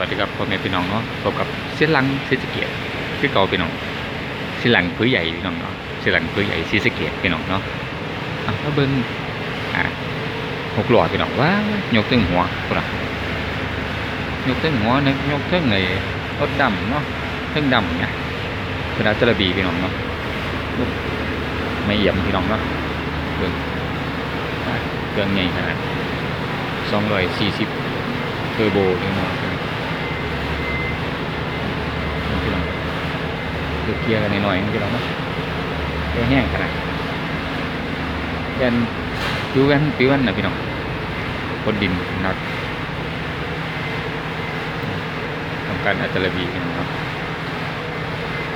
วัสดีครับพ่อแม่พี่น้องเนาะพบกับเสียหลังศรีสเกียรคือเก่าพี่น้องเสียหลังพื้นใหญ่พี่น้องเนาะเสียหลังพื้นใหญ่ศรีสเกียรพี่น้องเนาะอะมาเบิ่งอ่าหกหลอดพี่น้องว้ายกตึงหัวพุ่นน่ะยกตึงหัวนึกยกตึงไอ้รถดำเนาะตึงดำเนี่ยเป็นอาจารบีพี่น้องเนาะไม่เอี่ยมพี่น้องเนาะเบิ่งอะเครื่องใหญ่ขนาดสองร้อยสี่สิบเทอร์โบพี่น้องพี่น้อง ดูเกียร์กันหน่อยๆพี่น้องเนาะเกียร์แห้งขนาดยันปิวกันปิวกันนะพี่น้องบนดินนักทำการอัตราบีพี่น้องครับ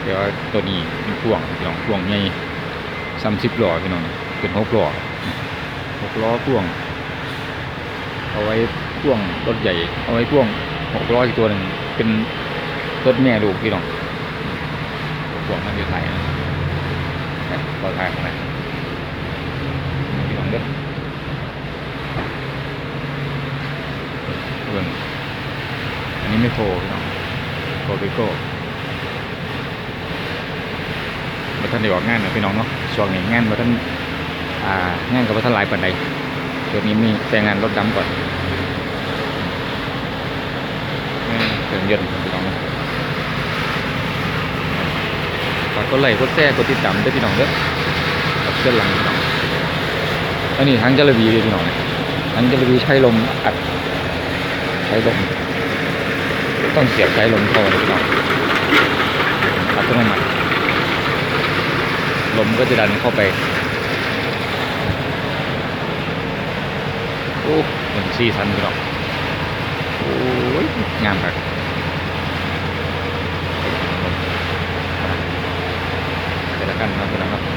เดี๋ยวตัวนี้เป็นพ่วงพี่น้องพ่วงใหญ่สามสิบล้อพี่น้องเป็นหกล้อหกล้อพ่วง เอาไว้พ่วงรถใหญ่ เอาไว้พ่วงหกล้ออีกตัวหนึ่งเป็นรถแม่ลูกพี่น้อง วงมันอยู่ไทยนะต่อไทยของไหนพี่น้องเด้อเบิ่งอันนี้ไม่โคพี่น้องโคไปโก้มาท่านได้ออกงานนะพี่น้องเนาะช่วงนี้งานมาท่านอ่างานกับมาท่านหลายปันใดเดี๋ยวนี้มีแต่งานรถดำก่อนเครื่องยนต์พี่น้องฝา กกดไลค์กดแชร์กดติดตามด้วยพี่น้องเด้อกับเส้นหลังพี่น้องอันนี้ทางจระบีเลยพี่น้องทางจระบีใช้ลมอัด ใช้ลมต้องเสียบใช้ลมเข้าพี่น้องอัตโนมัติลมก็จะดันเข้าไปโอ้หนึ่งสี่สันพี่น้องโอ้ยงามครับเดี๋ยวละ กันครับพี่น้องครับ